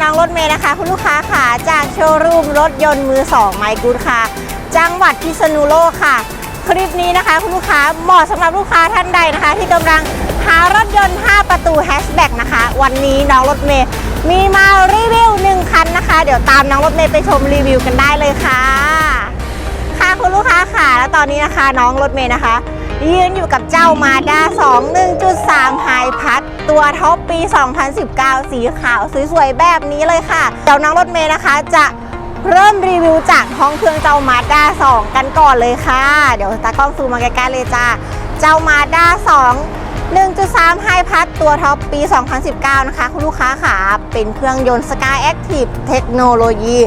น้องรถเมย์นะคะ คุณลูกค้าค่ะจากโชว์รูมรถยนต์มือ2ไมกูดค่ะ จังหวัดพิษณุโลกค่ะ คลิปนี้นะคะ คุณลูกค้าเหมาะสำหรับลูกค้าท่านใดนะคะ ที่กำลังหารถยนต์ 5 ประตูแฮชแบ็กนะคะ วันนี้น้องรถเมย์มีมารีวิว1คันนะคะ เดี๋ยวตามน้องรถเมย์ไปชมรีวิวกันได้เลยค่ะ ค่ะคุณลูกค้าค่ะ แล้วตอนนี้นะคะน้องรถเมย์นะคะยืนอยู่กับเจ้ามาด้า2 1.3ไฮพัด ตัวท็อปปี 2019 สีขาวสวยๆแบบนี้เลยค่ะ เดี๋ยวน้องรถเมย์นะคะจะเริ่มรีวิวจากห้องเครื่องเจ้ามาด้า2 กันก่อนเลยค่ะ เดี๋ยวตากล้องซูมมาใกล้ๆเลยจ้า เจ้ามาด้า2 1.3 ไฮพัดตัวท็อปปี 2019 นะคะ คุณลูกค้าค่ะเป็นเครื่องยนต์ Sky Active เทคโนโลยี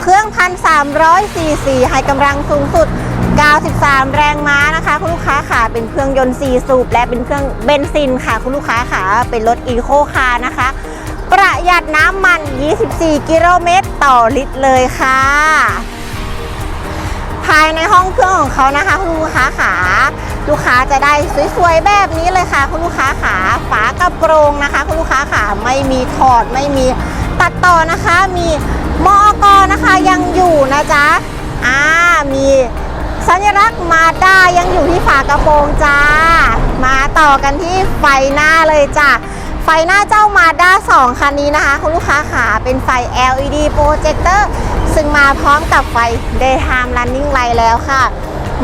เครื่องพันสามร้อยซีซีให้กำลังสูงสุด 93 แรงม้านะคะ คุณลูกค้าค่ะเป็นเครื่องยนต์ 4 สูบ และเป็นเครื่องเบนซินค่ะ คุณลูกค้าค่ะเป็นรถอีโคคาร์นะคะ ประหยัดน้ำมัน 24 กิโลเมตรต่อลิตรเลยค่ะ ภายในห้องเครื่องของเขานะคะ คุณลูกค้าขาลูกค้าจะได้สวยๆแบบนี้เลยค่ะ คุณลูกค้าขาฝากระโปรงนะคะ คุณลูกค้าขาไม่มีถอดไม่มีตัดต่อนะคะ มีมอกอนะคะยังอยู่นะจ๊ะอ่ามี สัญลักษณ์มาด้ายังอยู่ที่ฝากระโปรงจ้า มาต่อกันที่ไฟหน้าเลยจ้ะไฟหน้าเจ้ามาด้า2คันนี้นะคะ คุณลูกค้าขาเป็นไฟ LED projector ซึ่งมาพร้อมกับไฟ daytime running light แล้วค่ะ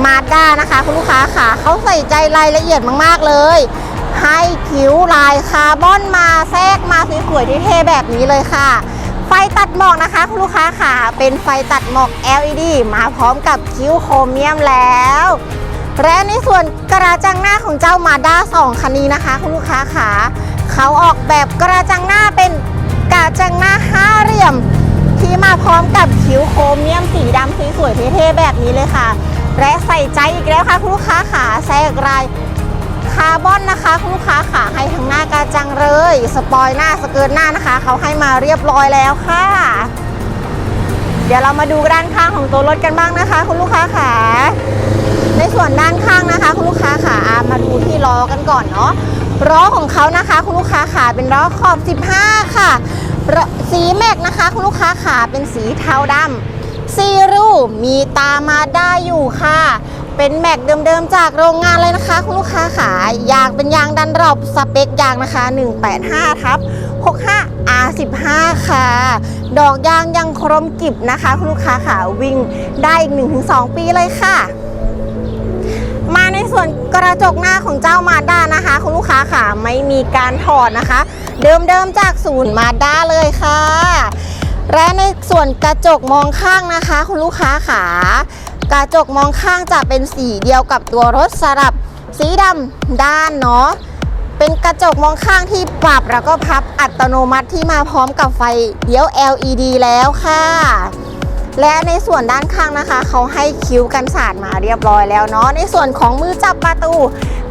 มาด้านะคะ คุณลูกค้าขาเขาใส่ใจรายละเอียดมาก ๆ เลย ให้คิ้วลายคาร์บอนมาแทรกมาสวยๆเท่ๆแบบนี้เลยค่ะ ฟตัดหมอกนะคะ คุณลูกค้าขาเป็นไฟตัดหมอก LED มาพร้อมกับคิ้วโครเมียมแล้ว และในส่วนกระจังหน้าของเจ้ามาด้า2คันนี้นะคะ คุณลูกค้าขาเขาออกแบบกระจังหน้าเป็นกระจังหน้าห้าเหลี่ยม ที่มาพร้อมกับคิ้วโครเมียมสีดำสีสวยเท่ๆแบบนี้เลยค่ะ และใส่ใจอีกแล้วค่ะ คุณลูกค้าขาแทรกลาย คาร์บอนนะคะคุณลูกค้าขาให้ทั้งหน้ากระจังเลย สปอยหน้าสเกิร์ตหน้านะคะ เขาให้มาเรียบร้อยแล้วค่ะ เดี๋ยวเรามาดูด้านข้างของตัวรถกันบ้างนะคะ คุณลูกค้าขาในส่วนด้านข้างนะคะ คุณลูกค้าขามาดูที่ล้อกันก่อนเนาะล้อของเขานะคะ คุณลูกค้าขาเป็นล้อขอบ 15 ค่ะสีแม็กนะคะ คุณลูกค้าขาเป็นสีเทาดำซีรูมีตามาได้อยู่ค่ะ เป็นแม็กเดิมๆจากโรงงานเลยนะคะ คุณลูกค้าขายางเป็นยางดันรอบสเปคยางนะคะ 185ทับ65 R15 ค่ะ ดอกยางยังครมกริบนะคะ คุณลูกค้าขาวิ่งได้อีก 1-2 ปีเลยค่ะ มาในส่วนกระจกหน้าของเจ้ามาด้านะคะ คุณลูกค้าค่ะไม่มีการถอดนะคะ เดิมๆจากศูนย์มาด้าเลยค่ะและในส่วนกระจกมองข้างนะคะ คุณลูกค้าขา กระจกมองข้างจะเป็นสีเดียวกับตัวรถสลับสีดำด้านเนาะเป็นกระจกมองข้างที่ปรับแล้วก็พับอัตโนมัติที่มาพร้อมกับไฟเลี้ยว LED แล้วค่ะ และในส่วนด้านข้างนะคะ เขาให้คิ้วกันสาดมาเรียบร้อยแล้วเนาะในส่วนของมือจับประตู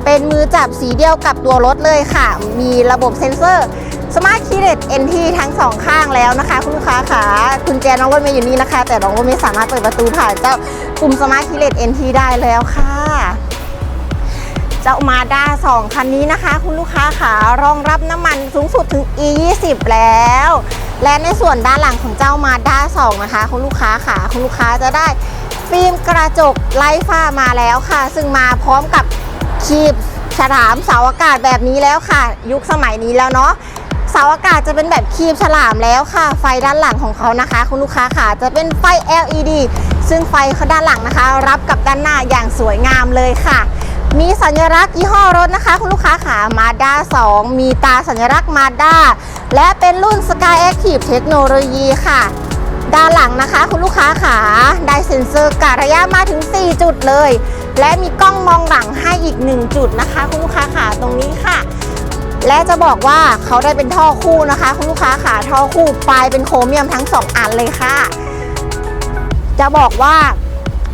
เป็นมือจับสีเดียวกับตัวรถเลยค่ะ มีระบบเซ็นเซอร์ Smart Key LED NT ทั้งสองข้างแล้วนะคะ คุณลูกค้าค่ะคุณแจน้องรถเมย์อยู่นี่นะคะ แต่น้องรถเมย์สามารถเปิดประตูผ่านเจ้าปุ่ม Smart Key LED NT ได้แล้วค่ะเจ้ามาด้า2คันนี้นะคะ คุณลูกค้าขารองรับน้ำมันสูงสุดถึง E 20แล้ว และในส่วนด้านหลังของเจ้ามาด้า2นะคะ คุณลูกค้าขาคุณลูกค้าจะได้ฟิล์มกระจกไร้ฝ้ามาแล้วค่ะ ซึ่งมาพร้อมกับคีบฉลามเสาอากาศแบบนี้แล้วค่ะ ยุคสมัยนี้แล้วเนาะ เสาอากาศจะเป็นแบบคีบฉลามแล้วค่ะ ไฟด้านหลังของเขานะคะ คุณลูกค้าขาจะเป็นไฟ LED ซึ่งไฟเขาด้านหลังนะคะ รับกับด้านหน้าอย่างสวยงามเลยค่ะ มีสัญลักษณ์ยี่ห้อรถนะคะ คุณลูกค้าขามาด้า2 มีตาสัญลักษณ์มาด้าและเป็นรุ่น Sky Active เทคโนโลยีค่ะ ด้านหลังนะคะ คุณลูกค้าขาได้เซ็นเซอร์กะระยะมาถึง 4 จุดเลย และมีกล้องมองหลังให้อีก 1 จุดนะคะ คุณลูกค้าขาตรงนี้ค่ะ และจะบอกว่าเขาได้เป็นท่อคู่นะคะ คุณลูกค้าขาท่อคู่ปลายเป็นโครเมียมทั้ง 2 อันเลยค่ะ จะบอกว่า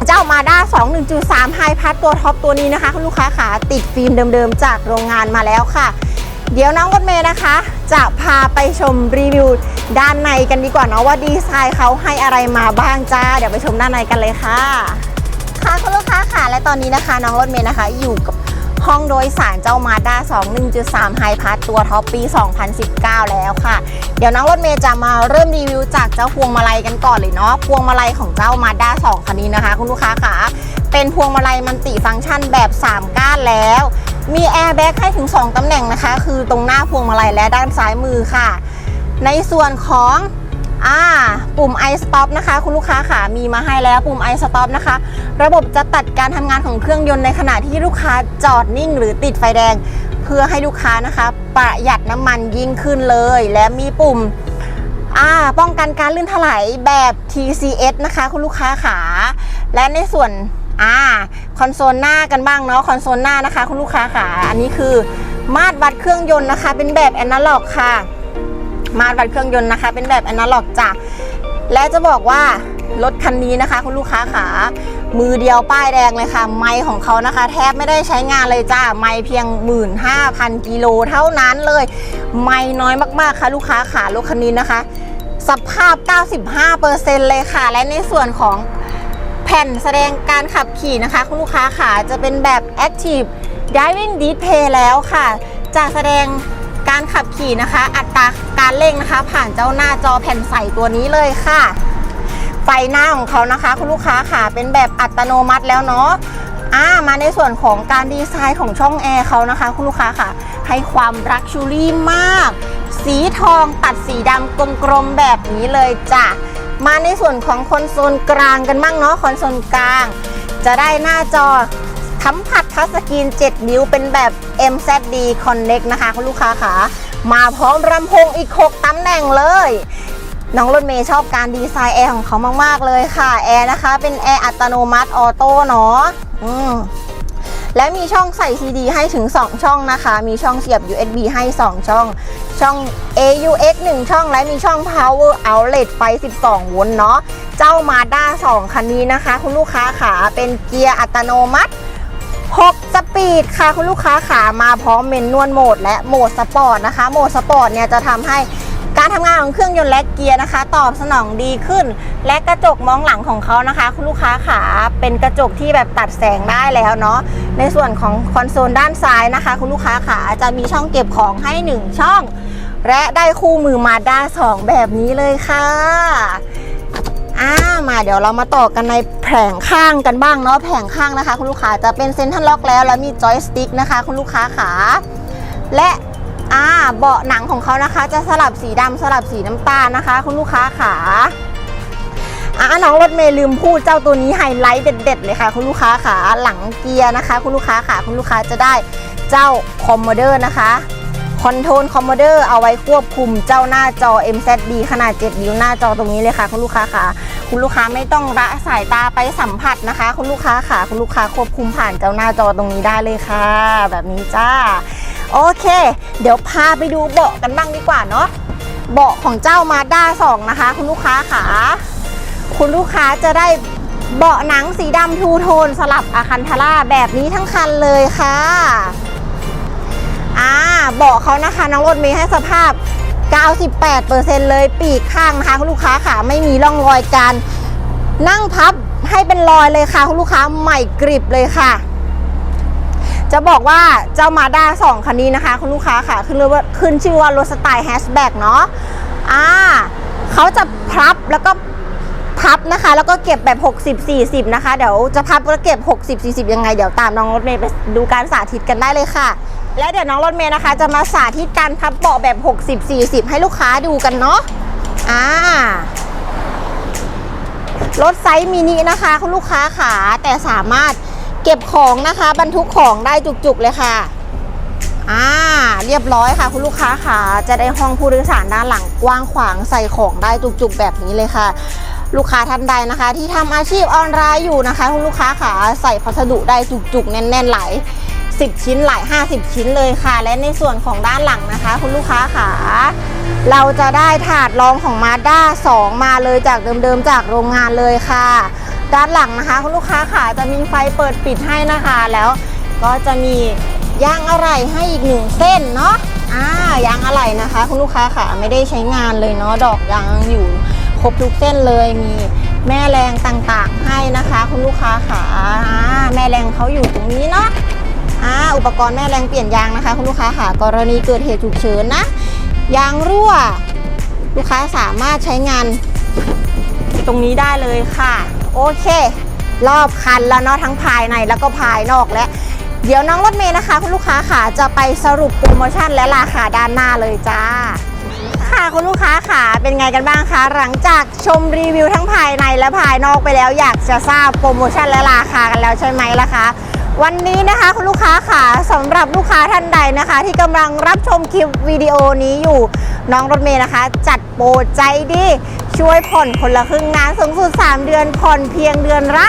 เจ้ามาด้า2 1.3ไฮพัดตัวท็อปตัวนี้นะคะ คุณลูกค้าขาติดฟิล์มเดิมๆ จากโรงงานมาแล้วค่ะ เดี๋ยวน้องรถเมย์นะคะ จะพาไปชมรีวิวด้านในกันดีกว่าเนาะว่าดีไซน์เขาให้อะไรมาบ้างจ้า เดี๋ยวไปชมด้านในกันเลยค่ะ ค่ะคุณลูกค้าค่ะและตอนนี้นะคะ น้องรถเมย์นะคะ อยู่กับ ห้องโดยสารเจ้ามาด้า2 1.3ไฮพัทตัวท็อปปี 2019 แล้วค่ะ เดี๋ยวน้องรถเมย์จะมาเริ่มรีวิวจากเจ้าพวงมาลัยกันก่อนเลยเนาะพวงมาลัยของเจ้ามาด้า2คันนี้นะคะ คุณลูกค้าค่ะเป็นพวงมาลัยมันติฟังก์ชันแบบ 3 ก้านแล้ว มีแอร์แบ็กให้ถึง 2ตำแหน่งนะคะ คือตรงหน้าพวงมาลัยและด้านซ้ายมือค่ะ ในส่วนของ อ่าปุ่ม i stop นะคะ คุณลูกค้าค่ะมีมาให้แล้วปุ่ม i stop นะคะ ระบบจะตัดการทำงานของเครื่องยนต์ในขณะที่ลูกค้าจอดนิ่ง หรือติดไฟแดง เพื่อให้ลูกค้านะคะ ประหยัดน้ำมันยิ่งขึ้นเลย และมีปุ่มอ่าป้องกันการลื่นถลายแบบ TCS นะคะ คุณลูกค้าขาและในส่วนอ่าคอนโซลหน้ากันบ้างเนาะคอนโซลหน้านะคะ คุณลูกค้าขาอันนี้คือมาตรวัดเครื่องยนต์นะคะ เป็นแบบแอนะล็อกค่ะ มาตรวัดเครื่องยนต์นะคะ เป็นแบบแอนะล็อกจ้ะและจะบอกว่ารถคันนี้นะคะ คุณลูกค้าขา มือเดียวป้ายแดงเลยค่ะ ไมค์ของเขานะคะ แทบไม่ได้ใช้งานเลยจ้า ไมค์เพียง 15,000 กิโลเท่านั้นเลย ไม่น้อยมากๆค่ะ ลูกค้าขารถคันนี้นะคะ สภาพ 95%เลยค่ะ และในส่วนของแผ่นแสดงการขับขี่นะคะ คุณลูกค้าขาจะเป็นแบบ Active Driving Display แล้วค่ะ จะแสดง การขับขี่นะคะ อัตราการเร่งนะคะ ผ่านเจ้าหน้าจอแผ่นใสตัวนี้เลยค่ะ ไฟหน้าของเขานะคะ คุณลูกค้าค่ะเป็นแบบอัตโนมัติแล้วเนาะอ่ามาในส่วนของการดีไซน์ของช่องแอร์เขานะคะ คุณลูกค้าค่ะ ให้ความรักชูรี่มาก สีทองตัดสีดำกลมๆแบบนี้เลยจ้ะมาในส่วนของคอนโซลกลางกันบ้างเนาะคอนโซลกลาง จะได้หน้าจอ สัมผัสทัชสกรีน 7 นิ้วเป็นแบบ MZD Connect นะคะคุณลูกค้าค่ะมาพร้อมลำโพงอีก 6ตำแหน่งเลย น้องรถเมย์ชอบการดีไซน์แอร์ของเขามาก ๆ เลยค่ะ แอร์นะคะ เป็นแอร์อัตโนมัติออโต้เนาะอืมและมีช่องใส่ CD ให้ถึง 2 ช่องนะคะ มีช่องเสียบ USB ให้ 2 ช่อง ช่อง AUX 1 ช่อง และมีช่อง Power Outlet ไฟ 12 โวลต์เนาะ เจ้ามาด้า2 คันนี้นะคะ คุณลูกค้าขาเป็นเกียร์อัตโนมัติ 6 สปีดค่ะคุณลูกค้าขามาพร้อมเมนนวลโหมดและโหมดสปอร์ตนะคะ โหมดสปอร์ตเนี่ยจะทำให้การทำงานของเครื่องยนต์และเกียร์นะคะ ตอบสนองดีขึ้น และกระจกมองหลังของเขานะคะ คุณลูกค้าขาเป็นกระจกที่แบบตัดแสงได้แล้วเนาะในส่วนของคอนโซลด้านซ้ายนะคะ คุณลูกค้าขาจะมีช่องเก็บของให้ 1 ช่อง และได้คู่มือมาด้า2แบบนี้เลยค่ะ มาเดี๋ยวเรามาต่อกันในแผงข้างกันบ้างเนาะแผงข้างนะคะ คุณลูกค้าจะเป็นเซ็นทรัลล็อกแล้วแล้วมีจอยสติ๊กนะคะ คุณลูกค้าขาและอ่าเบาะหนังของเขานะคะ จะสลับสีดำสลับสีน้ำตาลนะคะ คุณลูกค้าขาอ่าน้องรถเมย์ลืมพูดเจ้าตัวนี้ไฮไลท์เด็ด ๆ เลยค่ะ คุณลูกค้าขาหลังเกียร์นะคะ คุณลูกค้าขาคุณลูกค้าจะได้เจ้าคอมโมเดอร์นะคะ อนโทรลคอมโมเดอร์เอาไว้ควบคุมเจ้าหน้าจอ MZD ขนาด 7 นิ้วหน้าจอตรงนี้เลยค่ะ คุณลูกค้าค่ะ คุณลูกค้าไม่ต้องละสายตาไปสัมผัสนะคะ คุณลูกค้าค่ะ คุณลูกค้าควบคุมผ่านเจ้าหน้าจอตรงนี้ได้เลยค่ะ แบบนี้จ้า โอเค เดี๋ยวพาไปดูเบาะกันบ้างดีกว่าเนาะเบาะของเจ้ามาด้า2นะคะ คุณลูกค้าค่ะ คุณลูกค้าจะได้เบาะหนังสีดำทูโทนสลับอาคันทาร่าแบบนี้ทั้งคันเลยค่ะ อ่าเบาะเขานะคะน้องรถเมย์ให้สภาพ 98%เลยปีกข้างนะคะคุณลูกค้าค่ะไม่มีร่องรอยการนั่งพับให้เป็นรอยเลยค่ะคุณลูกค้าใหม่กริบเลยค่ะ จะบอกว่าเจ้ามาด้า2คันนี้นะคะ คุณลูกค้าค่ะขึ้นเลยว่าขึ้นชื่อว่ารถสไตล์แฮชแบ็กเนาะอ่าเขาจะพับแล้วก็พับนะคะ แล้วก็เก็บแบบ 60 40 นะคะ เดี๋ยวจะพับแล้วเก็บ 60 40 ยังไง เดี๋ยวตามน้องรถเมย์ไปดูการสาธิตกันได้เลยค่ะ และเดี๋ยวน้องรถเมย์นะคะ จะมาสาธิตการพับเบาะแบบ 60 40 ให้ลูกค้าดูกันเนาะอ่ารถไซส์มินินะคะคุณลูกค้าขาแต่สามารถเก็บของนะคะ บรรทุกของได้จุกๆเลยค่ะอ่าเรียบร้อยค่ะ คุณลูกค้าขาจะได้ห้องผู้โดยสารด้านหลังกว้างขวางใส่ของได้จุกๆแบบนี้เลยค่ะ ลูกค้าท่านใดนะคะ ที่ทำอาชีพออนไลน์อยู่นะคะ คุณลูกค้าขาใส่พัสดุได้จุกๆแน่นๆหลาย 10 ชิ้นหลาย 50 ชิ้นเลยค่ะ และในส่วนของด้านหลังนะคะ คุณลูกค้าขาเราจะได้ถาดรองของมาด้า2 มาเลยจากเดิมๆจากโรงงานเลยค่ะ ด้านหลังนะคะ คุณลูกค้าขาจะมีไฟเปิดปิดให้นะคะ แล้วก็จะมียางอะไหล่ให้อีกหนึ่งเส้นเนาะอ่ายางอะไหล่นะคะ คุณลูกค้าขาไม่ได้ใช้งานเลยเนาะดอกยางอยู่ครบทุกเส้นเลยมีแม่แรงต่างๆให้นะคะ คุณลูกค้าขาอ่าแม่แรงเขาอยู่ตรงนี้เนาะ อ่าอุปกรณ์แม่แรงเปลี่ยนยางนะคะ คุณลูกค้าค่ะกรณีเกิดเหตุฉุกเฉินนะ ยางรั่ว ลูกค้าสามารถใช้งาน ตรงนี้ได้เลยค่ะ โอเค รอบคันแล้วเนาะทั้งภายในแล้วก็ภายนอกและเดี๋ยวน้องรถเมย์นะคะ คุณลูกค้าค่ะจะไปสรุปโปรโมชั่นและราคาด้านหน้าเลยจ้าค่ะคุณลูกค้าค่ะเป็นไงกันบ้างคะหลังจากชมรีวิวทั้งภายในและภายนอกไปแล้วอยากจะทราบโปรโมชั่นและราคากันแล้วใช่ไหมล่ะคะ วันนี้นะคะคุณลูกค้าค่ะสำหรับลูกค้าท่านใดนะคะ ที่กำลังรับชมคลิปวิดีโอนี้อยู่น้องรถเมย์นะคะ จัดโปรใจดีช่วยผ่อนคนละครึ่งนานสูงสุด 3 เดือนผ่อนเพียงเดือนละ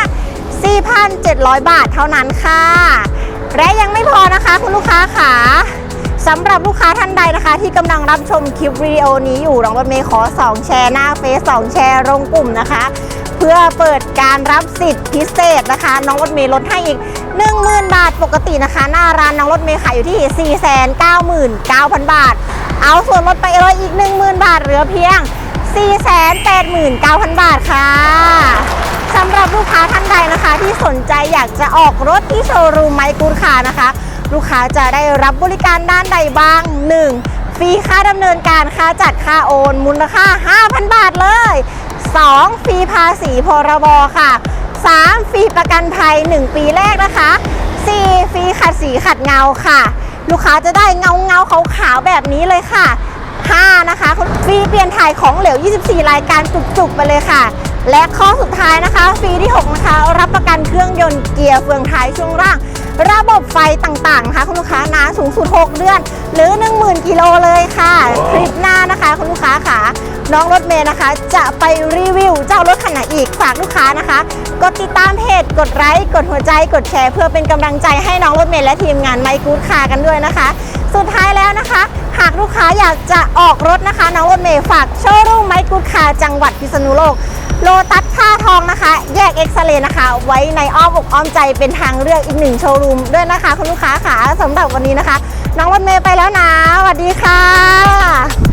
4,700 บาทเท่านั้นค่ะ และยังไม่พอนะคะคุณลูกค้าค่ะสำหรับลูกค้าท่านใดนะคะ ที่กำลังรับชมคลิปวิดีโอนี้อยู่น้องรถเมย์ขอ 2 แชร์หน้าเฟซ2แชร์ลงกลุ่มนะคะ พื่อเปิดการรับสิทธิพิเศษนะคะ น้องรถเมย์ลดให้อีก 10,000 บาทปกตินะคะ หน้าร้านน้องรถเมย์ขายอยู่ที่ 499,000 บาท เอาส่วนลดไปเลยอีก 10,000 บาทเหลือเพียง 489,000 บาทค่ะสำหรับลูกค้าท่านใดนะคะ ที่สนใจอยากจะออกรถที่โชว์รูมไมค์กูดคานะคะ ลูกค้าจะได้รับบริการด้านใดบ้าง 1. ฟรีค่าดำเนินการค่าจัดค่าโอน มูลค่า 5,000 บาทเลย 2. ฟรีภาษีพรบค่ะ 3. ฟรีประกันภัย 1 ปีแรกนะคะ 4. ฟรีขัดสีขัดเงาค่ะ ลูกค้าจะได้เงาเงาๆขาวๆแบบนี้เลยค่ะ 5 นะคะฟรีเปลี่ยนถ่ายของเหลว 24 รายการจุกๆไปเลยค่ะ และข้อสุดท้ายนะคะ ฟรีที่ 6 นะคะ รับประกันเครื่องยนต์เกียร์เฟืองท้ายช่วงล่าง ระบบไฟต่างๆนะคะคุณลูกค้านานสูงสุด 6 เดือน หรือ 10,000 กิโลเลยค่ะ คลิปหน้านะคะคุณลูกค้าค่ะน้องรถเมย์นะคะ จะไปรีวิวเจ้ารถคันไหนอีกฝากลูกค้านะคะ กดติดตามเพจกดไลค์กดหัวใจกดแชร์เพื่อเป็นกำลังใจให้น้องรถเมย์และทีมงานไมค์กูดคาร์กันด้วยนะคะ สุดท้ายแล้วนะคะ หากลูกค้าอยากจะออกรถนะคะ น้องรถเมย์ฝากโชว์รูมไมค์กูดคาร์จังหวัดพิษณุโลก โลตัสท่าทองนะคะ แยกเอ็กซเรย์นะคะ ไว้ในอ้อมอกอ้อมใจเป็นทางเลือกอีกหนึ่งโชว์รูมด้วยนะคะ คุณลูกค้าค่ะสำหรับวันนี้นะคะ น้องวันเมย์ไปแล้วนะสวัสดีค่ะ